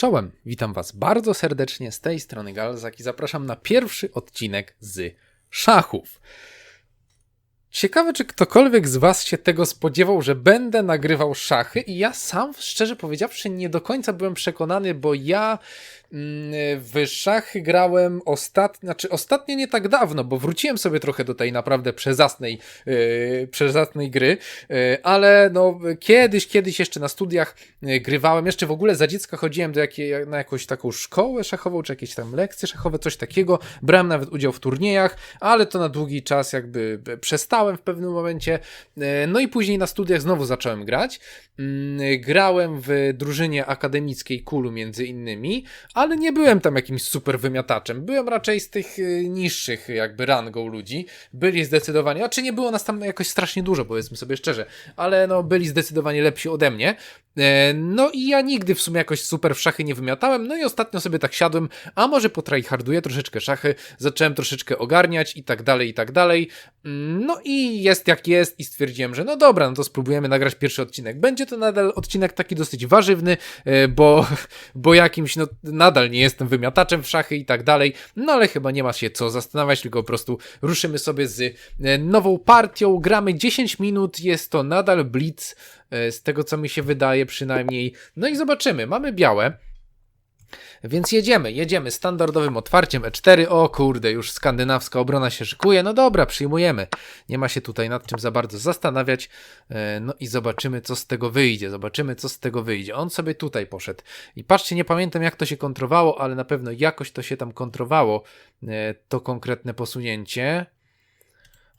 Czołem, witam Was bardzo serdecznie z tej strony Galzak i zapraszam na pierwszy odcinek z szachów. Ciekawe, czy ktokolwiek z Was się tego spodziewał, że będę nagrywał szachy, i ja sam, szczerze powiedziawszy, nie do końca byłem przekonany, bo ja w szachy grałem ostatnio, znaczy ostatnio nie tak dawno, bo wróciłem sobie trochę do tej naprawdę przezasnej, yy, przezasnej gry, yy, ale no kiedyś, kiedyś jeszcze na studiach yy, grywałem, jeszcze w ogóle za dziecka chodziłem do jakiej, na jakąś taką szkołę szachową, czy jakieś tam lekcje szachowe, coś takiego, brałem nawet udział w turniejach, ale to na długi czas jakby przestałem w pewnym momencie, no i później na studiach znowu zacząłem grać, mm, grałem w drużynie akademickiej Kulu między innymi, ale nie byłem tam jakimś super wymiataczem. Byłem raczej z tych y, niższych jakby rangą ludzi. Byli zdecydowanie, a czy nie było nas tam jakoś strasznie dużo, powiedzmy sobie szczerze, ale no byli zdecydowanie lepsi ode mnie. E, no i ja nigdy w sumie jakoś super w szachy nie wymiatałem, no i ostatnio sobie tak siadłem, a może potryharduję troszeczkę szachy, zacząłem troszeczkę ogarniać i tak dalej, i tak dalej. Mm, no i jest jak jest i stwierdziłem, że no dobra, no to spróbujemy nagrać pierwszy odcinek. Będzie to nadal odcinek taki dosyć warzywny, e, bo, bo jakimś, no nadal nie jestem wymiataczem w szachy i tak dalej, no ale chyba nie ma się co zastanawiać, tylko po prostu ruszymy sobie z e, nową partią, gramy 10 minut, jest to nadal blitz, z tego co mi się wydaje przynajmniej. No i zobaczymy, mamy białe. Więc jedziemy, jedziemy standardowym otwarciem E4. O kurde, już skandynawska obrona się szykuje. No dobra, przyjmujemy. Nie ma się tutaj nad czym za bardzo zastanawiać. E, no i zobaczymy, co z tego wyjdzie. Zobaczymy, co z tego wyjdzie. On sobie tutaj poszedł. I patrzcie, nie pamiętam, jak to się kontrowało, ale na pewno jakoś to się tam kontrowało. E, to konkretne posunięcie.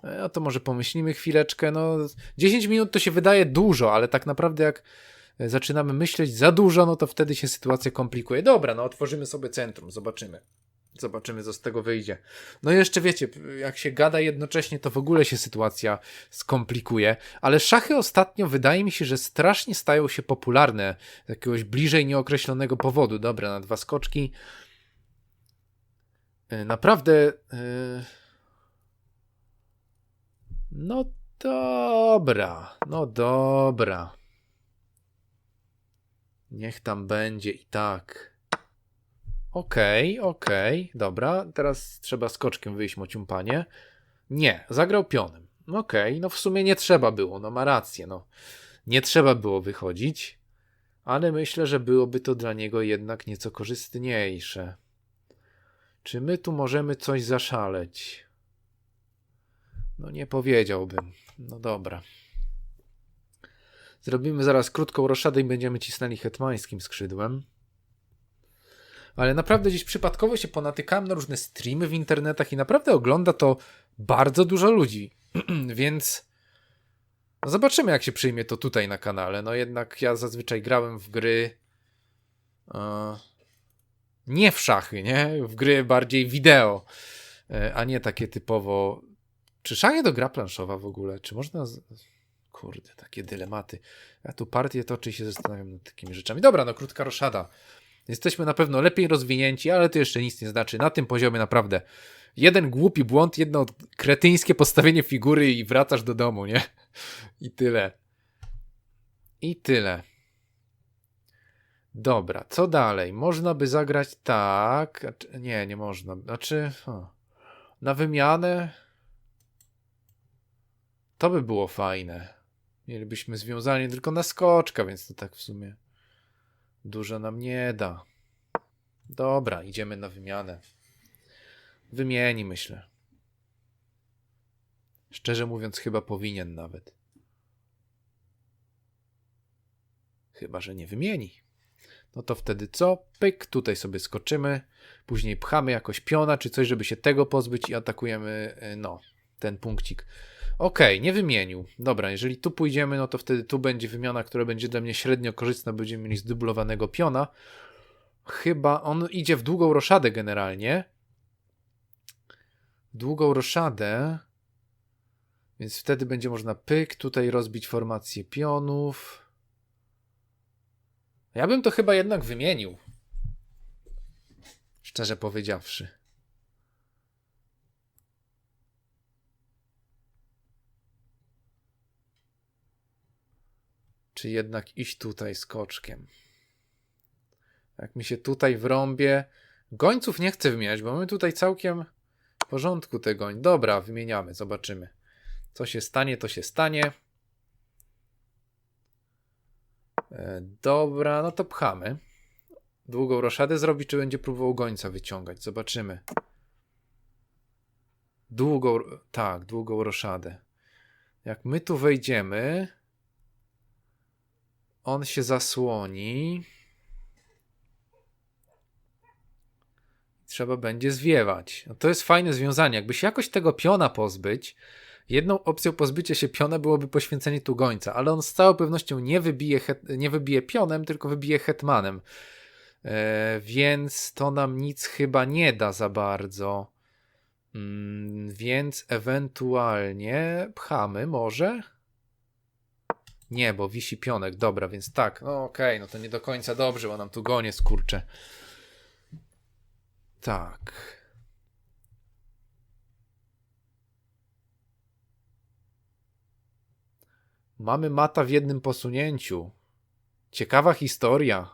No to może pomyślimy chwileczkę. No, 10 minut to się wydaje dużo, ale tak naprawdę jak zaczynamy myśleć za dużo, no to wtedy się sytuacja komplikuje. Dobra, no otworzymy sobie centrum, zobaczymy. Zobaczymy, co z tego wyjdzie. No jeszcze wiecie, jak się gada jednocześnie, to w ogóle się sytuacja skomplikuje. Ale szachy ostatnio wydaje mi się, że strasznie stają się popularne z jakiegoś bliżej nieokreślonego powodu. Dobra, na dwa skoczki. E, naprawdę. Yy no dobra, no dobra. Niech tam będzie i tak. Okej, okay, okej, okay, dobra. Teraz trzeba skoczkiem wyjść mociumpanie. Nie, zagrał pionem. Okej, okay, no w sumie nie trzeba było, no ma rację, no. Nie trzeba było wychodzić, ale myślę, że byłoby to dla niego jednak nieco korzystniejsze. Czy my tu możemy coś zaszaleć? No nie powiedziałbym. No dobra. Zrobimy zaraz krótką roszadę i będziemy cisnęli hetmańskim skrzydłem. Ale naprawdę gdzieś przypadkowo się ponatykałem na różne streamy w internetach i naprawdę ogląda to bardzo dużo ludzi. Więc no zobaczymy, jak się przyjmie to tutaj na kanale. No jednak ja zazwyczaj grałem w gry. Uh, nie w szachy, nie? W gry bardziej wideo, e, a nie takie typowo czy szachy to gra planszowa w ogóle? Czy można. Z... Kurde, takie dylematy. Ja tu partię toczę i się zastanawiam nad takimi rzeczami. Dobra, no krótka roszada. Jesteśmy na pewno lepiej rozwinięci, ale to jeszcze nic nie znaczy. Na tym poziomie naprawdę jeden głupi błąd, jedno kretyńskie postawienie figury i wracasz do domu, nie? I tyle. I tyle. Dobra, co dalej? Można by zagrać tak. Nie, nie można. Znaczy, na wymianę to by było fajne. Mielibyśmy związanie tylko na skoczka, więc to tak w sumie dużo nam nie da. Dobra, idziemy na wymianę. Wymieni, myślę. Szczerze mówiąc, chyba powinien nawet. Chyba, że nie wymieni. No to wtedy co? Pyk, tutaj sobie skoczymy. Później pchamy jakoś piona czy coś, żeby się tego pozbyć i atakujemy, y, no, ten punkcik. Okej, okay, nie wymienił. Dobra, jeżeli tu pójdziemy, no to wtedy tu będzie wymiana, która będzie dla mnie średnio korzystna. Będziemy mieli zdublowanego piona. Chyba on idzie w długą roszadę generalnie. Długą roszadę. Więc wtedy będzie można pyk, tutaj rozbić formację pionów. Ja bym to chyba jednak wymienił. Szczerze powiedziawszy. Czy jednak iść tutaj skoczkiem. Jak mi się tutaj wrąbie. Gońców nie chcę wymieniać, bo mamy tutaj całkiem w porządku te goń. Dobra, wymieniamy, zobaczymy. Co się stanie, to się stanie. E, dobra, no to pchamy. Długą roszadę zrobi, czy będzie próbował gońca wyciągać? Zobaczymy. Długą, tak, długą roszadę. Jak my tu wejdziemy, on się zasłoni. Trzeba będzie zwiewać. No to jest fajne związanie. Jakby się jakoś tego piona pozbyć, jedną opcją pozbycia się piona byłoby poświęcenie tu gońca, ale on z całą pewnością nie wybije, nie wybije pionem, tylko wybije hetmanem. E, więc to nam nic chyba nie da za bardzo. Mm, więc ewentualnie pchamy może? Nie, bo wisi pionek. Dobra, więc tak. No okej, okay, no to nie do końca dobrze, bo nam tu gonie skurcze. Tak. Mamy mata w jednym posunięciu. Ciekawa historia.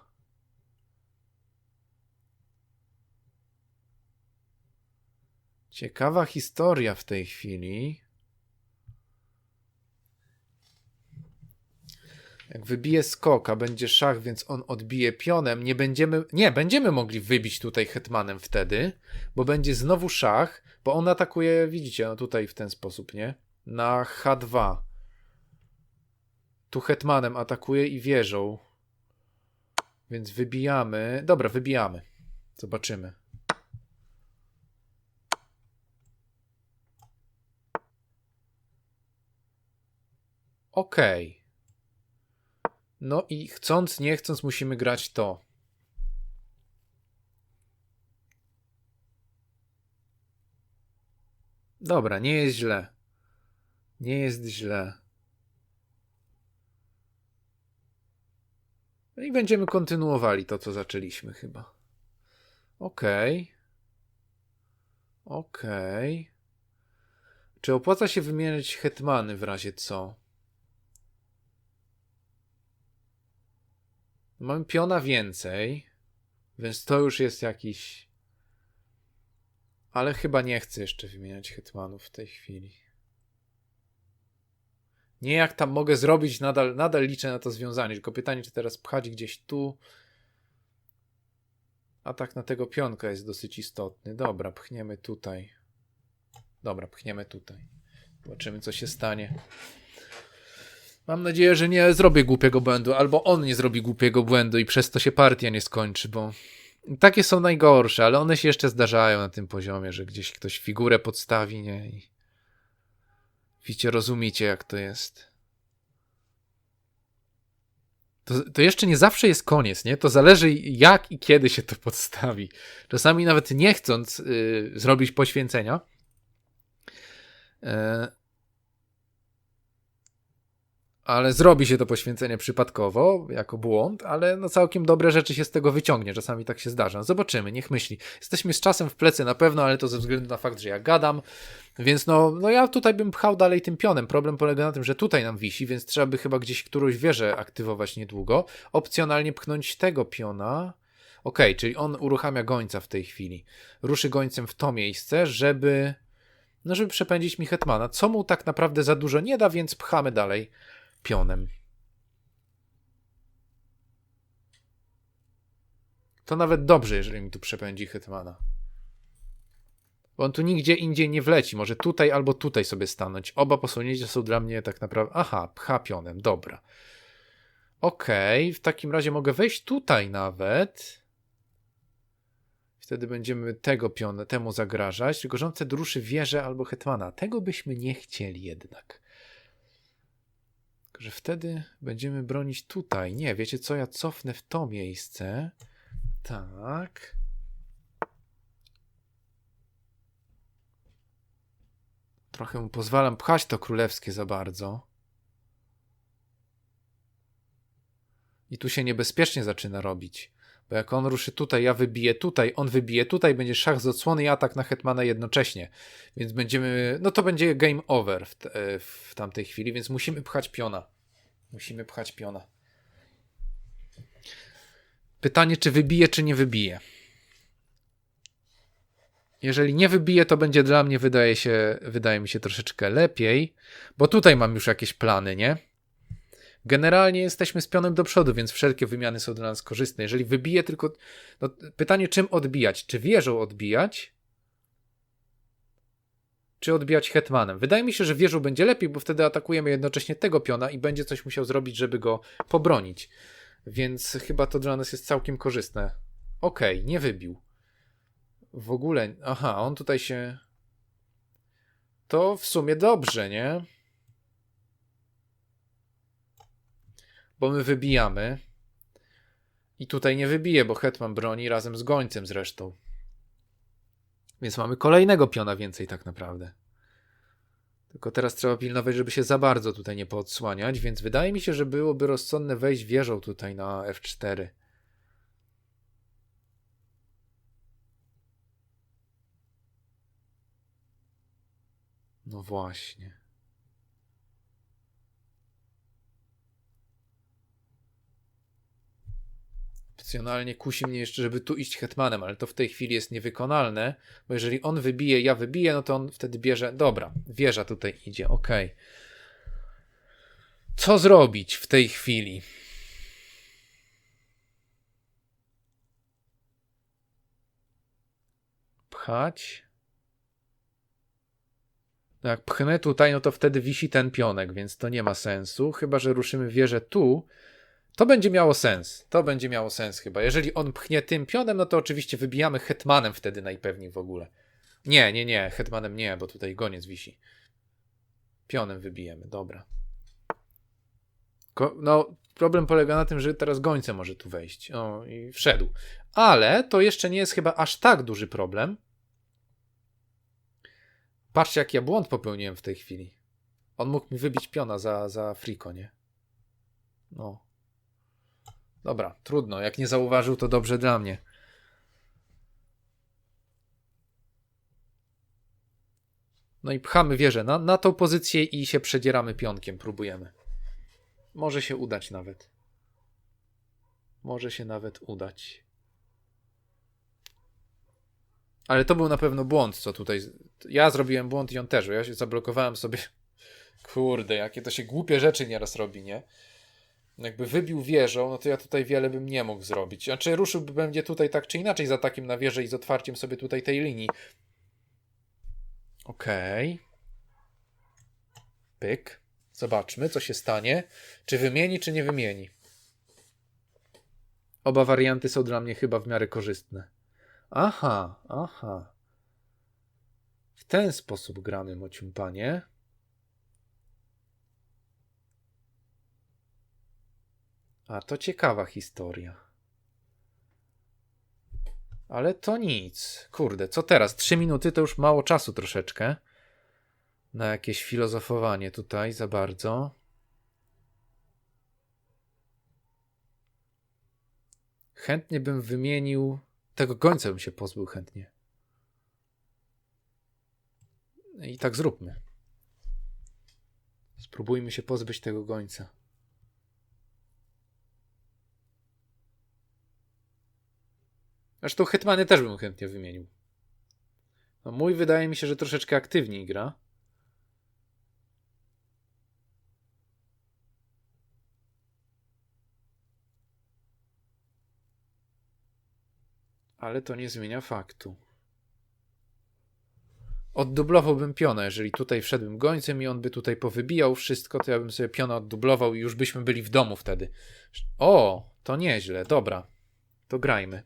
Ciekawa historia w tej chwili. Jak wybije skoka, będzie szach, więc on odbije pionem. Nie będziemy. Nie, będziemy mogli wybić tutaj hetmanem wtedy, bo będzie znowu szach, bo on atakuje, widzicie, no tutaj w ten sposób, nie? Na H2. Tu hetmanem atakuje i wieżą. Więc wybijamy. Dobra, wybijamy. Zobaczymy. Okej. Okay. No i chcąc, nie chcąc, musimy grać to. Dobra, nie jest źle. Nie jest źle. No i będziemy kontynuowali to, co zaczęliśmy chyba. Okej. Okay. Okej. Okay. Czy opłaca się wymieniać hetmany w razie co? Mam piona więcej, więc to już jest jakiś. Ale chyba nie chcę jeszcze wymieniać hetmanów w tej chwili. Nie jak tam mogę zrobić, nadal, nadal liczę na to związanie. Tylko pytanie, czy teraz pchać gdzieś tu. Atak na tego pionka jest dosyć istotny. Dobra, pchniemy tutaj. Dobra, pchniemy tutaj. Zobaczymy, co się stanie. Mam nadzieję, że nie zrobię głupiego błędu, albo on nie zrobi głupiego błędu i przez to się partia nie skończy, bo takie są najgorsze, ale one się jeszcze zdarzają na tym poziomie, że gdzieś ktoś figurę podstawi, nie? I widzicie, rozumiecie, jak to jest. To, to jeszcze nie zawsze jest koniec, nie? To zależy jak i kiedy się to podstawi. Czasami nawet nie chcąc yy, zrobić poświęcenia, yy, ale zrobi się to poświęcenie przypadkowo, jako błąd, ale no całkiem dobre rzeczy się z tego wyciągnie. Czasami tak się zdarza. Zobaczymy, niech myśli. Jesteśmy z czasem w plecy na pewno, ale to ze względu na fakt, że ja gadam, więc no, no ja tutaj bym pchał dalej tym pionem. Problem polega na tym, że tutaj nam wisi, więc trzeba by chyba gdzieś którąś wieżę aktywować niedługo. Opcjonalnie pchnąć tego piona. Ok, czyli on uruchamia gońca w tej chwili. Ruszy gońcem w to miejsce, żeby no żeby przepędzić mi hetmana, co mu tak naprawdę za dużo nie da, więc pchamy dalej pionem. To nawet dobrze, jeżeli mi tu przepędzi Hetmana. Bo on tu nigdzie indziej nie wleci. Może tutaj albo tutaj sobie stanąć. Oba posunięcia są dla mnie tak naprawdę... Aha, pcha pionem, dobra. Okej, okay, w takim razie mogę wejść tutaj nawet. Wtedy będziemy tego piona, temu zagrażać. Tylko, że on wtedy ruszy wieżę albo hetmana. Tego byśmy nie chcieli jednak że wtedy będziemy bronić tutaj. Nie, wiecie co? Ja cofnę w to miejsce. Tak. Trochę mu pozwalam pchać to królewskie za bardzo. I tu się niebezpiecznie zaczyna robić. Bo jak on ruszy tutaj, ja wybiję tutaj, on wybije tutaj, będzie szach z odsłony i atak na Hetmana jednocześnie. Więc będziemy, no to będzie game over w, w tamtej chwili, więc musimy pchać piona. Musimy pchać piona. Pytanie, czy wybije, czy nie wybije. Jeżeli nie wybije, to będzie dla mnie, wydaje się, wydaje mi się troszeczkę lepiej, bo tutaj mam już jakieś plany, nie? Generalnie jesteśmy z pionem do przodu, więc wszelkie wymiany są dla nas korzystne. Jeżeli wybije tylko. No, pytanie, czym odbijać? Czy wieżą odbijać? Czy odbijać hetmanem? Wydaje mi się, że wieżą będzie lepiej, bo wtedy atakujemy jednocześnie tego piona i będzie coś musiał zrobić, żeby go pobronić. Więc chyba to dla nas jest całkiem korzystne. Okej, okay, nie wybił. W ogóle. Aha, on tutaj się. To w sumie dobrze, nie? Bo my wybijamy. I tutaj nie wybije, bo hetman broni razem z gońcem zresztą. Więc mamy kolejnego piona więcej tak naprawdę. Tylko teraz trzeba pilnować, żeby się za bardzo tutaj nie poodsłaniać, więc wydaje mi się, że byłoby rozsądne wejść wieżą tutaj na F4. No właśnie. Opcjonalnie kusi mnie jeszcze, żeby tu iść hetmanem, ale to w tej chwili jest niewykonalne, bo jeżeli on wybije, ja wybiję, no to on wtedy bierze. Dobra, wieża tutaj idzie, ok. Co zrobić w tej chwili? Pchać. No jak pchnę tutaj, no to wtedy wisi ten pionek, więc to nie ma sensu. Chyba, że ruszymy wieżę tu, to będzie miało sens. To będzie miało sens chyba. Jeżeli on pchnie tym pionem, no to oczywiście wybijamy hetmanem wtedy najpewniej w ogóle. Nie, nie, nie, hetmanem nie, bo tutaj goniec wisi. Pionem wybijemy, dobra. Ko no, problem polega na tym, że teraz gońce może tu wejść. O, i wszedł. Ale to jeszcze nie jest chyba aż tak duży problem. Patrzcie, jaki ja błąd popełniłem w tej chwili. On mógł mi wybić piona za, za friko, nie? No. Dobra, trudno. Jak nie zauważył, to dobrze dla mnie. No i pchamy wieżę na, na tą pozycję i się przedzieramy pionkiem, próbujemy. Może się udać nawet. Może się nawet udać. Ale to był na pewno błąd, co tutaj. Ja zrobiłem błąd i on też. Ja się zablokowałem sobie. Kurde, jakie to się głupie rzeczy nieraz robi, nie? Jakby wybił wieżą, no to ja tutaj wiele bym nie mógł zrobić. Znaczy ruszyłby będzie tutaj tak czy inaczej z atakiem na wieżę i z otwarciem sobie tutaj tej linii. Okej. Okay. Pyk. Zobaczmy, co się stanie. Czy wymieni, czy nie wymieni. Oba warianty są dla mnie chyba w miarę korzystne. Aha, aha. W ten sposób gramy, mociumpanie. A to ciekawa historia. Ale to nic. Kurde, co teraz? Trzy minuty to już mało czasu troszeczkę. Na jakieś filozofowanie tutaj za bardzo. Chętnie bym wymienił. Tego gońca bym się pozbył chętnie. I tak zróbmy. Spróbujmy się pozbyć tego gońca. Zresztą Hetmany też bym chętnie wymienił. No mój wydaje mi się, że troszeczkę aktywniej gra. Ale to nie zmienia faktu. Oddublowałbym piona, jeżeli tutaj wszedłbym gońcem i on by tutaj powybijał wszystko, to ja bym sobie piona oddublował i już byśmy byli w domu wtedy. O, to nieźle, dobra. To grajmy.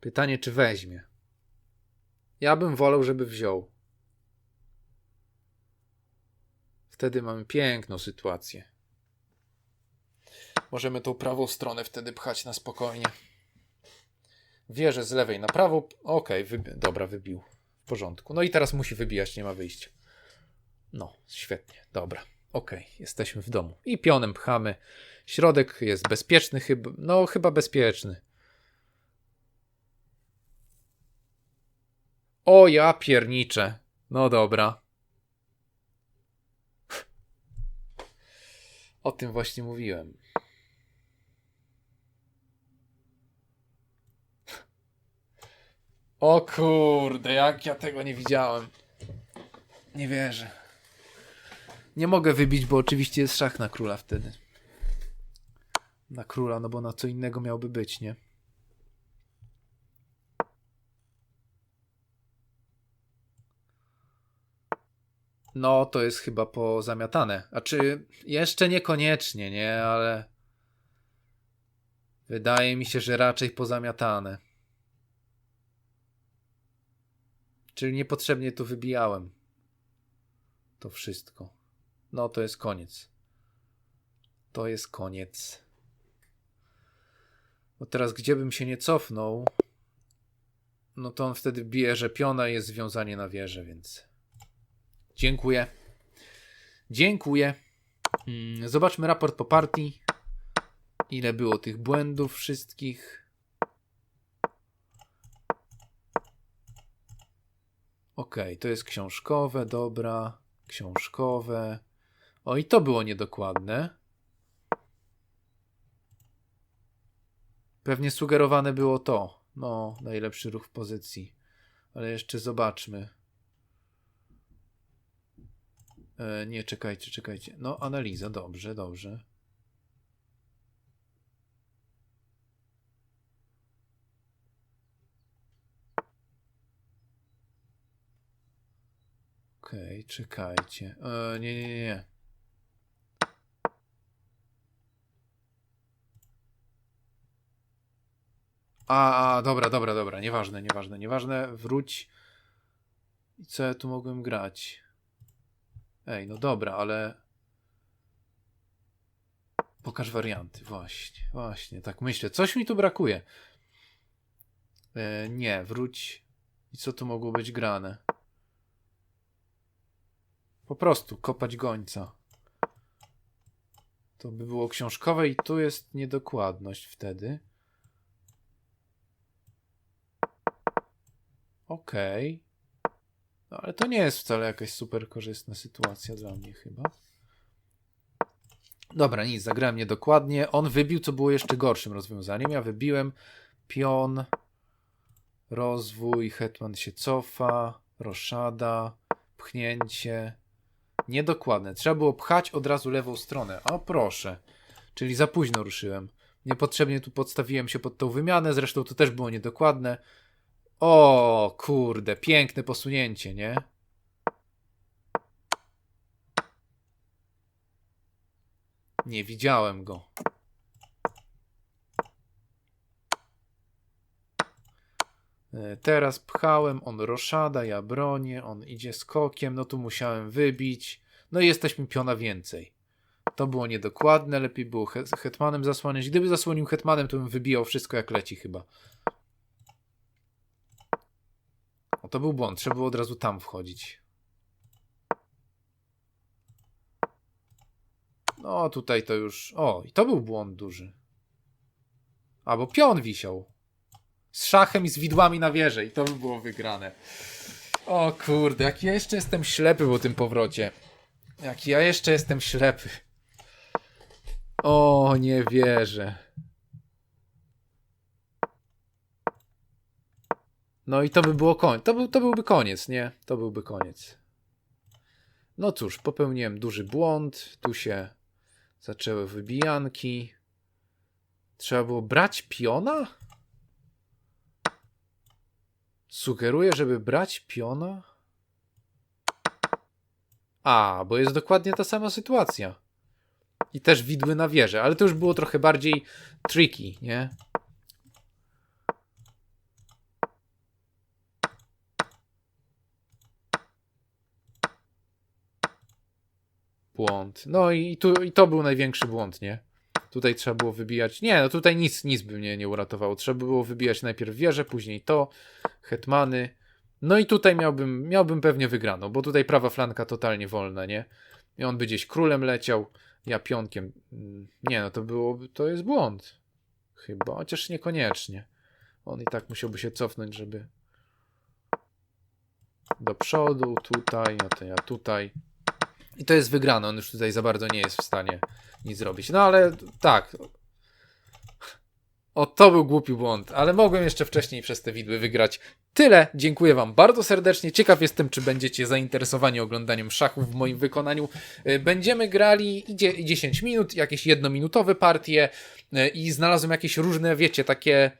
Pytanie, czy weźmie. Ja bym wolał, żeby wziął. Wtedy mamy piękną sytuację. Możemy tą prawą stronę wtedy pchać na spokojnie. Wierzę z lewej na prawo. Okej, okay, wybi dobra, wybił. W porządku. No i teraz musi wybijać, nie ma wyjścia. No, świetnie, dobra. Okay, jesteśmy w domu. I pionem pchamy. Środek jest bezpieczny, chyba. No, chyba bezpieczny. O ja pierniczę. No dobra. O tym właśnie mówiłem. O kurde, jak ja tego nie widziałem. Nie wierzę. Nie mogę wybić, bo oczywiście jest szach na króla wtedy. Na króla, no bo na co innego miałby być, nie? No, to jest chyba pozamiatane. A czy jeszcze niekoniecznie, nie? Ale wydaje mi się, że raczej pozamiatane. Czyli niepotrzebnie tu wybijałem. To wszystko. No, to jest koniec. To jest koniec. Bo teraz, gdzie bym się nie cofnął, no to on wtedy bierze piona i jest związanie na wieżę, więc. Dziękuję. Dziękuję. Mm, Zobaczmy raport po partii. Ile było tych błędów wszystkich. Okej, to jest książkowe, dobra. Książkowe. O, i to było niedokładne. Pewnie sugerowane było to. No, najlepszy ruch w pozycji. Ale jeszcze zobaczmy. E, nie, czekajcie, czekajcie. No, analiza, dobrze, dobrze. Okej, czekajcie. E, nie, nie, nie, nie. A, a, dobra, dobra, dobra. Nieważne, nieważne, nieważne. Wróć. I co ja tu mogłem grać? Ej, no dobra, ale. Pokaż warianty. Właśnie, właśnie, tak myślę. Coś mi tu brakuje. E, nie, wróć. I co tu mogło być grane? Po prostu kopać gońca. To by było książkowe i tu jest niedokładność wtedy. Okej. No ale to nie jest wcale jakaś super korzystna sytuacja dla mnie chyba. Dobra, nic, zagrałem niedokładnie. On wybił, co było jeszcze gorszym rozwiązaniem. Ja wybiłem pion, rozwój, hetman się cofa, roszada, pchnięcie. Niedokładne. Trzeba było pchać od razu lewą stronę. O proszę. Czyli za późno ruszyłem. Niepotrzebnie tu podstawiłem się pod tą wymianę. Zresztą to też było niedokładne. O kurde, piękne posunięcie, nie? Nie widziałem go. E, Teraz pchałem, on roszada, ja bronię, on idzie skokiem, no tu musiałem wybić. No i jesteśmy piona więcej. To było niedokładne, lepiej było he- hetmanem zasłaniać. Gdyby zasłonił hetmanem, to bym wybijał wszystko jak leci chyba. O, to był błąd, trzeba było od razu tam wchodzić. No, tutaj to już... O, i to był błąd duży. A, bo pion wisiał. Z szachem i z widłami na wieży i to by było wygrane. O kurde, jak ja jeszcze jestem ślepy po tym powrocie. Jak ja jeszcze jestem ślepy. O, nie wierzę. No i to by było koniec. To, był, to byłby koniec, nie? To byłby koniec. No cóż, popełniłem duży błąd. Tu się zaczęły wybijanki. Trzeba było brać piona? Sugeruję, żeby brać piona? A, bo jest dokładnie ta sama sytuacja. I też widły na wieżę, ale to już było trochę bardziej tricky, nie? Błąd. No i, tu, i to był największy błąd, nie? Tutaj trzeba było wybijać. Nie, no tutaj nic, nic by mnie nie uratowało. Trzeba było wybijać najpierw wieżę, później to, hetmany. No i tutaj miałbym, miałbym pewnie wygraną, bo tutaj prawa flanka totalnie wolna, nie? I on by gdzieś królem leciał, ja pionkiem. Nie, no to było, to jest błąd. Chyba, chociaż niekoniecznie. On i tak musiałby się cofnąć, żeby do przodu, tutaj, no to ja tutaj. I to jest wygrane, on już tutaj za bardzo nie jest w stanie nic zrobić. No ale tak. O, to był głupi błąd, ale mogłem jeszcze wcześniej przez te widły wygrać. Tyle, dziękuję Wam bardzo serdecznie. Ciekaw jestem, czy będziecie zainteresowani oglądaniem szachów w moim wykonaniu. Y, Będziemy grali idzie 10 minut, jakieś jednominutowe partie y, i znalazłem jakieś różne, wiecie, takie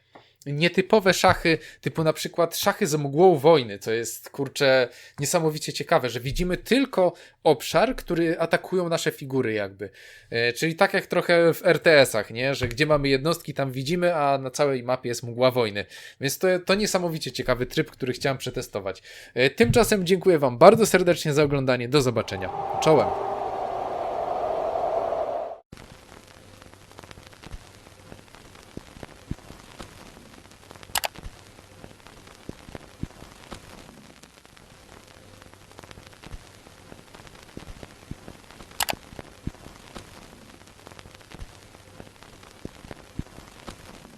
nietypowe szachy, typu na przykład szachy z mgłą wojny, co jest kurczę niesamowicie ciekawe, że widzimy tylko obszar, który atakują nasze figury jakby. E, czyli tak jak trochę w RTS-ach, nie? Że gdzie mamy jednostki, tam widzimy, a na całej mapie jest mgła wojny. Więc to, to niesamowicie ciekawy tryb, który chciałem przetestować. E, tymczasem dziękuję Wam bardzo serdecznie za oglądanie. Do zobaczenia. Czołem.